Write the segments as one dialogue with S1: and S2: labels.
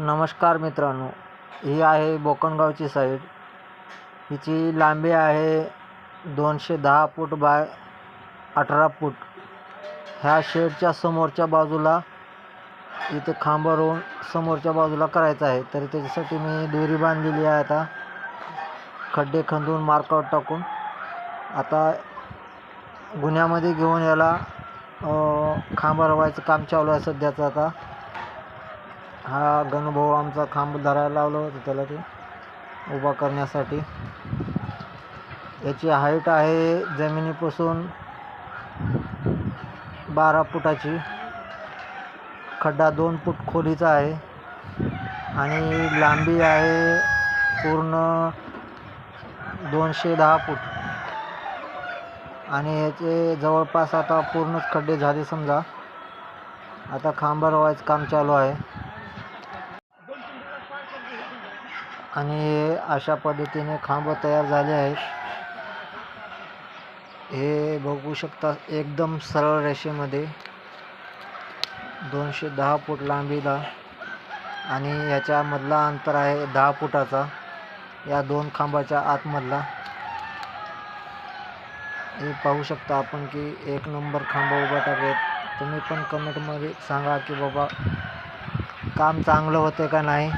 S1: नमस्कार मित्रांनो ही आहे बोकणगावची साईड. हिची लांबी आहे दोनशे दहा फूट बाय अठरा फूट. ह्या शेडच्या समोरच्या बाजूला इथे खांब रोवून समोरच्या बाजूला करायचं आहे. तर त्याच्यासाठी मी दोरी बांधलेली आहे आता. खड्डे खंदून मार्कआउट टाकून. आता गुन्ह्यामध्ये घेऊन याला खांब रवायचं काम चालू आहे सध्याचं आता. हा गणभाऊ आमचा खांब धरायला लावला होता त्याला ते उभा करण्यासाठी. याची हाईट आहे जमिनीपासून बारा फुटाची. खड्डा दोन फूट खोलीचा आहे. आणि लांबी आहे पूर्ण दोनशे दहा फूट. आणि याचे जवळपास आता पूर्णच खड्डे झाले समजा. आता खांबरवायचं काम चालू आहे. आणि अशा पद्धतीने खांब तयार झाले आहेत. हे बघू शकता एकदम सरळ रेषेमध्ये दोनशे दहा फूट लांबीला आणि याच्यामधला अंतर आहे दहा फुटाचा. या दोन खांबाच्या आतमधला. हे पाहू शकता आपण की एक नंबर खांब उभा टाकलेत. तुम्ही पण कमेंटमध्ये सांगा की बाबा काम चांगलं होते का नाही?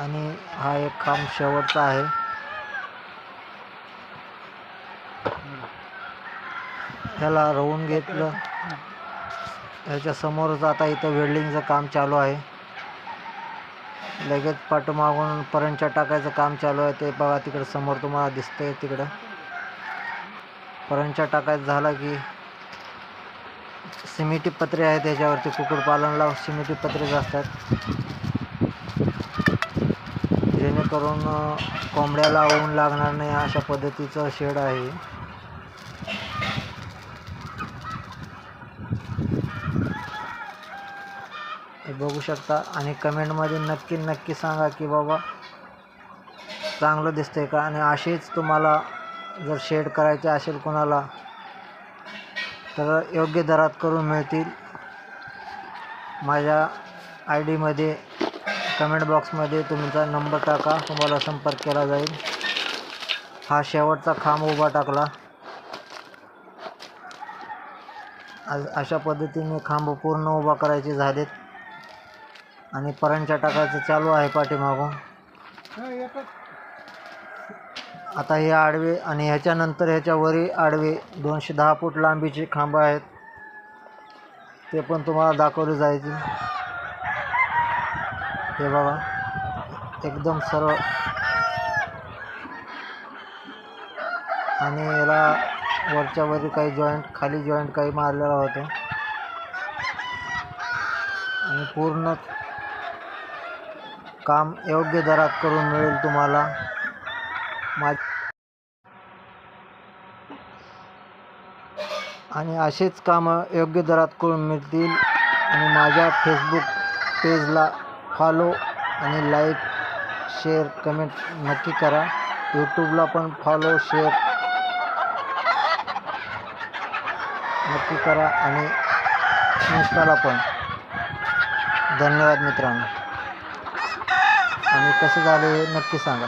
S1: आणि हा एक खांब शेवटचा आहे. ह्याला रवून घेतलं. ह्याच्या समोरच आता इथं वेल्डिंगचं काम चालू आहे. लगेच पाठमागून परंच्या टाकायचं काम चालू आहे. ते बघा तिकडं समोर तुम्हाला दिसतंय तिकडं. परंच्या टाकायचं झालं की सिमेंटी पत्रे आहेत त्याच्यावरती कुक्कुटपालनला सिमेंटी पत्रेच असतात जेणेकरून कोंबड्याला ऊन लागणार नाही अशा पद्धतीचं शेड आहे. बघू शकता आणि कमेंटमध्ये नक्की नक्की सांगा की बाबा चांगलं दिसतंय का? आणि असेच तुम्हाला जर शेड करायचे असेल कोणाला तर योग्य दरात करून मिळतील. माझ्या आय डीमध्ये कमेंट बॉक्समध्ये तुमचा नंबर टाका तुम्हाला संपर्क केला जाईल. हा शेवटचा खांब उभा टाकला. आज अशा पद्धतीने खांब पूर्ण उभा करायचे झालेत. आणि परंच्या टाकायचं चालू आहे पाठीमागून. आता हे आडवे आणि ह्याच्यानंतर ह्याच्यावरही आडवे दोनशे दहा फूट लांबीचे खांब आहेत. ते पण तुम्हाला दाखवले जायचे. हे बघा एकदम सरळ. आणि याला वरच्या वरी काही जॉईंट खाली जॉईंट काही मारलेला होतं. आणि पूर्ण काम योग्य दरात करून मिळेल तुम्हाला. मा आणि असेच कामं योग्य दरात करून मिळतील. आणि माझ्या फेसबुक पेजला फॉलो आणि लाईक शेअर कमेंट नक्की करा. यूट्यूबला पण फॉलो शेअर नक्की करा आणि इन्स्टाला पण. धन्यवाद मित्रांनो. आणि कसं झालं हे नक्की सांगा.